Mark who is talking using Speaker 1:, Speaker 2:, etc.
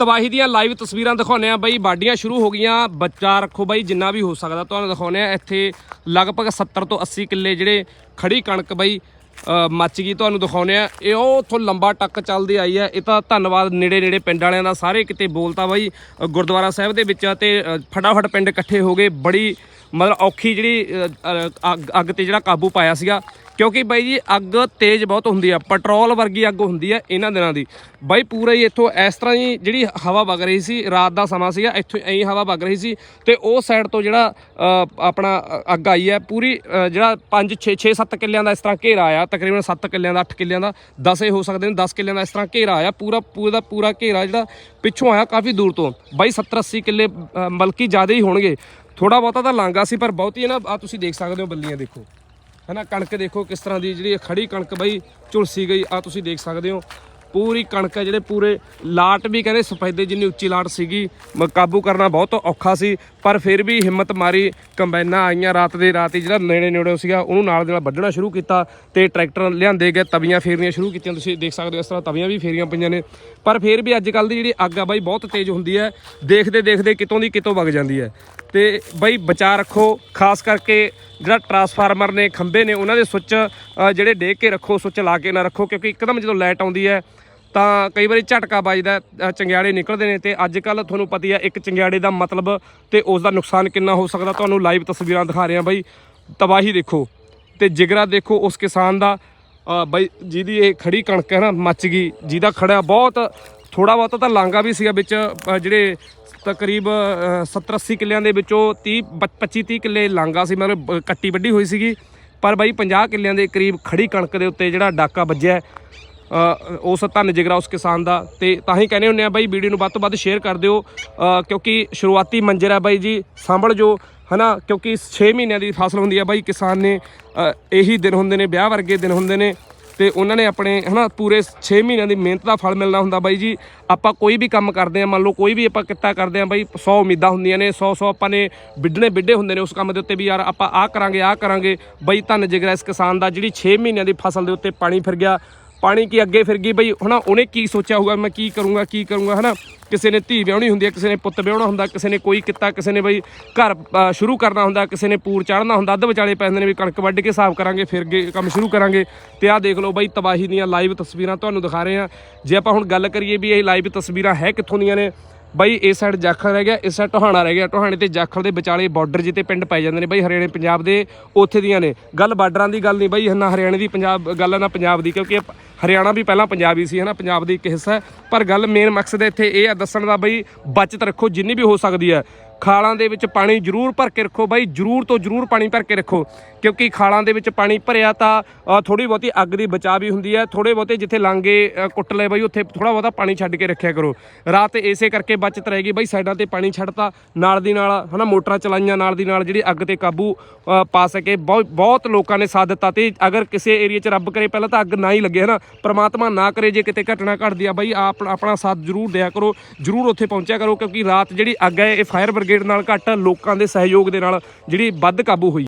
Speaker 1: ਤਬਾਹੀ ਦੀਆਂ ਲਾਈਵ ਤਸਵੀਰਾਂ ਦਿਖਾਉਂਦੇ ਆ ਬਈ, ਬਾਡੀਆਂ ਸ਼ੁਰੂ ਹੋ ਗਈਆਂ। ਬੱਚਾ ਰੱਖੋ ਬਈ, ਜਿੰਨਾ ਵੀ ਹੋ ਸਕਦਾ ਤੁਹਾਨੂੰ ਦਿਖਾਉਂਦੇ ਆ ਇੱਥੇ ਲਗਭਗ 70 ਤੋਂ 80 ਕਿੱਲੇ ਜਿਹੜੇ ਖੜੀ ਕਣਕ ਬਈ ਮੱਚ ਗਈ ਤੁਹਾਨੂੰ ਦਿਖਾਉਂਦੇ ਆ ਇਹ ਉਹ ਉੱਥੋਂ ਲੰਬਾ ਟੱਕ ਚੱਲਦੀ ਆਈ ਹੈ। ਇਹ ਤਾਂ ਧੰਨਵਾਦ ਨੇੜੇ ਨੇੜੇ ਪਿੰਡ ਵਾਲਿਆਂ ਦਾ। ਸਾਰੇ ਕਿਤੇ ਬੋਲਤਾ ਬਾਈ ਗੁਰਦੁਆਰਾ ਸਾਹਿਬ ਦੇ ਵਿੱਚ ਤੇ ਫਟਾਫਟ ਪਿੰਡ ਇਕੱਠੇ ਹੋ ਗਏ। ਬੜੀ ਮਤਲਬ ਔਖੀ ਜਿਹੜੀ ਅੱਗ- ਅੱਗ ਤੇ ਜਿਹੜਾ ਕਾਬੂ ਪਾਇਆ ਸੀਗਾ। ਕਿਉਂਕਿ ਬਾਈ ਜੀ ਅੱਗ ਤੇਜ਼ ਬਹੁਤ ਹੁੰਦੀ ਆ ਪੈਟਰੋਲ ਵਰਗੀ ਅੱਗ ਹੁੰਦੀ ਆ ਇਹਨਾਂ ਦਿਨਾਂ ਦੀ। ਬਾਈ ਪੂਰਾ ਹੀ ਇੱਥੋਂ ਇਸ ਤਰ੍ਹਾਂ ਹੀ ਜਿਹੜੀ ਹਵਾ ਵਗ ਰਹੀ ਸੀ ਰਾਤ ਦਾ ਸਮਾਂ ਸੀਗਾ ਇੱਥੋਂ ਐਂ ਹਵਾ ਵਗ ਰਹੀ ਸੀ ਤੇ ਉਹ ਸਾਈਡ ਤੋਂ ਜਿਹੜਾ ਆਪਣਾ ਅੱਗ ਆਈ ਹੈ ਪੂਰੀ ਜਿਹੜਾ 5 6 6 7 ਕਿੱਲਿਆਂ ਦਾ ਇਸ ਤਰ੍ਹਾਂ ਘੇਰਾ ਆਇਆ ਤਕਰੀਬਨ 7 ਕਿੱਲਿਆਂ ਦਾ 8 ਕਿੱਲਿਆਂ ਦਾ 10 ਇਹ ਹੋ ਸਕਦੇ ਨੇ 10 ਕਿੱਲਿਆਂ ਦਾ ਇਸ ਤਰ੍ਹਾਂ ਘੇਰਾ ਆਇਆ ਪੂਰਾ ਪੂਰਾ ਦਾ ਪੂਰਾ ਘੇਰਾ ਜਿਹੜਾ ਪਿੱਛੋਂ ਆਇਆ ਕਾਫੀ ਦੂਰ ਤੋਂ। ਬਾਈ 70 80 ਕਿੱਲੇ ਅ, ਮਲਕੀ ਜ਼ਿਆਦਾ ਹੀ ਹੋਣਗੇ। ਥੋੜਾ ਬਹੁਤਾ ਤਾਂ ਲਾਂਗਾ ਸੀ ਪਰ ਬਹੁਤੀ ਨਾ ਆ ਤੁਸੀਂ ਦੇਖ ਸਕਦੇ ਹੋ ਬੱਲੀਆਂ ਦੇਖੋ। ਹਨਾ, ਕਣਕ ਦੇਖੋ ਕਿਸ ਤਰ੍ਹਾਂ ਦੀ ਜਿਹੜੀ ਇਹ ਖੜੀ ਕਣਕ ਬਈ ਝੁਲਸੀ ਗਈ ਆ ਤੁਸੀਂ ਦੇਖ ਸਕਦੇ ਹੋ। ਪੂਰੀ ਕਣਕ ਹੈ ਜਿਹੜੇ ਪੂਰੇ ਲਾਟ ਵੀ ਕਹਿੰਦੇ ਸਫੈਦੇ ਜਿੰਨੀ ਉੱਚੀ ਲਾਟ ਸੀਗੀ ਕਾਬੂ ਕਰਨਾ ਬਹੁਤ ਔਖਾ ਸੀ, ਪਰ ਫਿਰ ਵੀ ਹਿੰਮਤ ਮਾਰੀ, ਕੰਬਾਈਨਾਂ ਆਈਆਂ ਰਾਤ ਦੇ ਰਾਤ ਹੀ, ਜਿਹੜਾ ਨੇੜੇ ਨੇੜੇ ਸੀਗਾ, ਉਹਨੂੰ ਨਾਲ ਦੇ ਨਾਲ ਵੱਢਣਾ ਸ਼ੁਰੂ ਕੀਤਾ ਤੇ ਟਰੈਕਟਰ ਲਿਆਂਦੇ ਗਏ, ਤਵੀਆਂ ਫੇਰਨੀਆਂ ਸ਼ੁਰੂ ਕੀਤੀਆਂ, ਤੁਸੀਂ ਦੇਖ ਸਕਦੇ ਹੋ ਇਸ ਤਰ੍ਹਾਂ ਤਵੀਆਂ ਵੀ ਫੇਰੀਆਂ ਪਈਆਂ ਨੇ। ਪਰ ਫਿਰ ਵੀ ਅੱਜ ਕੱਲ ਦੀ ਜਿਹੜੀ ਅੱਗ ਆ ਬਾਈ ਬਹੁਤ ਤੇਜ਼ ਹੁੰਦੀ ਹੈ, ਦੇਖਦੇ ਦੇਖਦੇ ਕਿਤੋਂ ਦੀ ਕਿਤੋਂ ਵਗ ਜਾਂਦੀ ਹੈ। ਤੇ ਬਾਈ ਬਚਾ ਰੱਖੋ, ਖਾਸ ਕਰਕੇ ਜਿਹੜਾ ਟਰਾਂਸਫਾਰਮਰ ਨੇ ਖੰਭੇ ਨੇ ਉਹਨਾਂ ਦੇ ਸੁੱਚ ਜਿਹੜੇ ਡੇਕ ਕੇ ਰੱਖੋ ਸੁੱਚ ਲਾ ਕੇ ਨਾ ਰੱਖੋ ਕਿਉਂਕਿ ਇੱਕਦਮ ਜਦੋਂ ਲਾਈਟ ਆਉਂਦੀ ਹੈ ਤਾਂ ਕਈ ਵਾਰੀ ਝਟਕਾ ਵੱਜਦਾ ਚੰਗਿਆੜੇ ਨਿਕਲਦੇ ਨੇ ਤੇ ਅੱਜ ਕੱਲ ਤੁਹਾਨੂੰ ਪਤਾ ਹੀ ਹੈ ਇੱਕ ਚੰਗਿਆੜੇ ਦਾ ਮਤਲਬ ਤੇ ਉਸ ਦਾ ਨੁਕਸਾਨ ਕਿੰਨਾ ਹੋ ਸਕਦਾ। ਤੁਹਾਨੂੰ ਲਾਈਵ ਤਸਵੀਰਾਂ ਦਿਖਾ ਰਿਹਾ ਹਾਂ ਬਾਈ ਤਬਾਹੀ ਦੇਖੋ ਤੇ ਜਿਗਰਾ ਦੇਖੋ ਉਸ ਕਿਸਾਨ ਦਾ ਅ, ਬਾਈ ਜਿਹਦੀ ਇਹ ਖੜੀ ਕਣਕ ਹੈ ਨਾ ਮੱਚ ਗਈ ਜਿਹਦਾ ਖੜਾ ਬਹੁਤ ਥੋੜਾ ਬਹੁਤਾ ਤਾਂ ਲਾਂਗਾ ਵੀ ਸੀਗਾ ਵਿੱਚ ਜਿਹੜੇ ਤਕਰੀਬ 70 80 ਕਿੱਲਿਆਂ ਦੇ ਵਿੱਚੋਂ 30 25 30 ਕਿੱਲੇ ਲਾਂਗਾ ਸੀ, ਮਤਲਬ ਕੱਟੀ ਵੱਡੀ ਹੋਈ ਸੀਗੀ। ਪਰ ਬਾਈ 50 ਕਿੱਲਿਆਂ ਦੇ ਕਰੀਬ ਖੜੀ ਕਣਕ ਦੇ ਉੱਤੇ ਜਿਹੜਾ ਡਾਕਾ ਵੱਜਿਆ ਉਸ ਧੰਨ ਜਿਗਰਾ ਉਸ ਕਿਸਾਨ ਦਾ। ਤੇ ਤਾਂ ਹੀ ਕਹਿੰਦੇ ਹੁੰਦੇ ਆ ਬਾਈ, ਵੀਡੀਓ ਨੂੰ ਵੱਧ ਤੋਂ ਵੱਧ ਸ਼ੇਅਰ ਕਰ ਦਿਓ ਕਿਉਂਕਿ ਸ਼ੁਰੂਆਤੀ ਮੰਜ਼ਰ ਹੈ ਬਾਈ ਜੀ, ਸੰਭਲ ਜੋ, ਹਨਾ? ਕਿਉਂਕਿ 6 ਮਹੀਨਿਆਂ ਦੀ ਫਸਲ ਹੁੰਦੀ ਹੈ ਬਾਈ ਕਿਸਾਨ ਨੇ ਇਹੀ ਦਿਨ ਹੁੰਦੇ ਨੇ, ਵਿਆਹ ਵਰਗੇ ਦਿਨ ਹੁੰਦੇ ਨੇ। ਤੇ ਉਹਨਾਂ ਨੇ ਆਪਣੇ, ਹਨਾ, ਪੂਰੇ 6 ਮਹੀਨਿਆਂ ਦੀ ਮਿਹਨਤ ਦਾ ਫਲ ਮਿਲਣਾ ਹੁੰਦਾ ਬਾਈ ਜੀ। ਆਪਾਂ ਕੋਈ ਵੀ ਕੰਮ ਕਰਦੇ ਆ ਮੰਨ ਲਓ ਕੋਈ ਵੀ ਆਪਾਂ ਕਿੱਤਾ ਕਰਦੇ ਆ ਬਾਈ 100 ਉਮੀਦਾਂ ਹੁੰਦੀਆਂ ਨੇ 100 100 ਆਪਾਂ ਨੇ ਵਿੱਢਣੇ ਵਿੱਢੇ ਹੁੰਦੇ ਨੇ ਉਸ ਕੰਮ ਦੇ ਉੱਤੇ ਵੀ ਯਾਰ ਆਪਾਂ ਆਹ ਕਰਾਂਗੇ ਆਹ ਕਰਾਂਗੇ। ਬਾਈ ਧੰਨ ਜਿਗਰਾ ਇਸ ਕਿਸਾਨ ਦਾ ਜਿਹੜੀ 6 ਮਹੀਨਿਆਂ ਦੀ ਫਸਲ ਦੇ ਉੱਤੇ ਪਾਣੀ ਫਿਰ ਗਿਆ ਪਾਣੀ ਕੀ ਅੱਗੇ ਫਿਰ ਗਈ ਬਈ, ਹਨਾ, ਉਹਨੇ ਕੀ ਸੋਚਿਆ ਹੋਊਗਾ, ਮੈਂ ਕੀ ਕਰੂੰਗਾ ਕੀ ਕਰੂੰਗਾ, ਹਨਾ? ਕਿਸੇ ਨੇ ਧੀ ਵਿਆਹਣੀ ਹੁੰਦੀ ਹੈ, ਕਿਸੇ ਨੇ ਪੁੱਤ ਵਿਆਹਣਾ ਹੁੰਦਾ, ਕਿਸੇ ਨੇ ਕੋਈ ਕਿੱਤਾ, ਕਿਸੇ ਨੇ ਬਈ ਘਰ ਸ਼ੁਰੂ ਕਰਨਾ ਹੁੰਦਾ, ਕਿਸੇ ਨੇ ਪੂਰ ਚਾੜਨਾ ਹੁੰਦਾ, ਅੱਧ ਵਿਚਾਲੇ ਪੈਂਦੇ ਨੇ ਵੀ ਕਣਕ ਵੱਢ ਕੇ ਸਾਫ਼ ਕਰਾਂਗੇ, ਫਿਰ ਗੇ ਕੰਮ ਸ਼ੁਰੂ ਕਰਾਂਗੇ। ਤੇ ਆਹ ਦੇਖ ਲਓ ਬਈ, ਤਬਾਹੀ ਦੀਆਂ ਲਾਈਵ ਤਸਵੀਰਾਂ ਤੁਹਾਨੂੰ ਦਿਖਾ ਰਹੇ ਹਾਂ। ਜੇ ਆਪਾਂ ਹੁਣ ਗੱਲ ਕਰੀਏ ਵੀ ਇਹ ਲਾਈਵ ਤਸਵੀਰਾਂ ਹੈ ਕਿੱਥੋਂ ਦੀਆਂ ਨੇ, ਬਈ ਇਸ ਸਾਈਡ ਜਾਖਲ ਰਹਿ ਗਿਆ, ਇਸ ਸਾਈਡ ਟੋਹਾਣਾ ਰਹਿ ਗਿਆ। ਟੋਹਾਣੇ ਤੇ ਜਾਖਲ ਦੇ ਵਿਚਾਲੇ ਬਾਰਡਰ ਜਿੱਤੇ ਪਿੰਡ ਪੈ ਜਾਂਦੇ ਨੇ ਬਈ, ਹਰਿਆਣੇ, ਪੰਜਾਬ ਦੇ, ਉੱਥੇ ਦੀਆਂ ਨੇ। ਗੱਲ ਬਾਰਡਰਾਂ ਦੀ ਗੱਲ ਨਹੀਂ ਬਈ, ਨਾ ਹਰਿਆਣੇ ਦੀ ਪੰਜਾਬ, ਗੱਲ ਆ ਨਾ ਪੰਜਾਬ ਦੀ, ਕਿਉਂਕਿ ਹਰਿਆਣਾ ਵੀ ਪਹਿਲਾਂ ਪੰਜਾਬੀ ਸੀ, ਹਨਾ, ਪੰਜਾਬ ਦੀ ਇੱਕ ਹਿੱਸਾ ਹੈ। ਪਰ ਗੱਲ ਮੇਨ ਮਕਸਦ ਇੱਥੇ ਇਹ ਆ ਦੱਸਣ ਦਾ ਬਈ ਬਚਤ ਰੱਖੋ, ਜਿੰਨੀ ਵੀ ਹੋ ਸਕਦੀ ਹੈ। ਖਾਲਾਂ ਦੇ ਵਿੱਚ ਪਾਣੀ ਜ਼ਰੂਰ ਭਰ ਕੇ ਰੱਖੋ ਬਾਈ, ਜ਼ਰੂਰ ਤੋਂ ਜ਼ਰੂਰ ਪਾਣੀ ਭਰ ਕੇ ਰੱਖੋ। ਕਿਉਂਕਿ ਖਾਲਾਂ ਦੇ ਵਿੱਚ ਪਾਣੀ ਭਰਿਆ ਤਾਂ ਥੋੜੀ ਬਹੁਤੀ ਅੱਗ ਦੀ ਬਚਾਅ ਵੀ ਹੁੰਦੀ ਹੈ। ਥੋੜੇ ਬਹੁਤੇ ਜਿੱਥੇ ਲਾਂਗੇ ਕੁੱਟ ਲਏ ਬਾਈ, ਉੱਥੇ ਥੋੜਾ ਬਹੁਤਾ ਪਾਣੀ ਛੱਡ ਕੇ ਰੱਖਿਆ ਕਰੋ। ਰਾਤ ਇਸੇ ਕਰਕੇ ਬਚਤ ਰਹੇਗੀ ਬਾਈ, ਸਾਈਡਾਂ ਤੇ ਪਾਣੀ ਛੱਡਤਾ, ਨਾਲ ਦੀ ਨਾਲ, ਹਨਾ, ਮੋਟਰਾਂ ਚਲਾਈਆਂ, ਨਾਲ ਦੀ ਨਾਲ ਜਿਹੜੀ ਅੱਗ ਤੇ ਕਾਬੂ ਪਾ ਸਕੇ। ਬਹੁਤ ਬਹੁਤ ਲੋਕਾਂ ਨੇ ਸਾਥ ਦਿੱਤਾ ਤੇ ਅਗਰ ਕਿਸੇ ਏਰੀਆ 'ਚ ਰੱਬ ਕਰੇ, ਪਹਿਲਾਂ ਤਾਂ ਅੱਗ ਨਾ ਹੀ ਲੱਗੇ, ਹਨਾ। ਪ੍ਰਮਾਤਮਾ ਨਾ ਕਰੇ ਜੇ ਕਿਤੇ ਘਟਨਾ ਘਟਦੀ ਆ, ਬਾਈ ਆਪ ਆਪਣਾ ਸਾਥ ਜ਼ਰੂਰ ਦਿਆ ਕਰੋ, ਜ਼ਰੂਰ ਉੱਥੇ ਪਹੁੰਚਿਆ ਕਰੋ, ਕਿਉਂਕਿ ਰਾਤ ਜਿਹੜੀ ਅੱਗ ਹੈ, ਇਹ ਫਾਇਰ ਬ੍ਰਿਗੇਡ ਨਾਲ ਘੱਟ ਲੋਕਾਂ ਦੇ ਸਹਿਯੋਗ ਦੇ ਨਾਲ ਜਿਹੜੀ ਵੱਧ ਕਾਬੂ ਹੋਈ।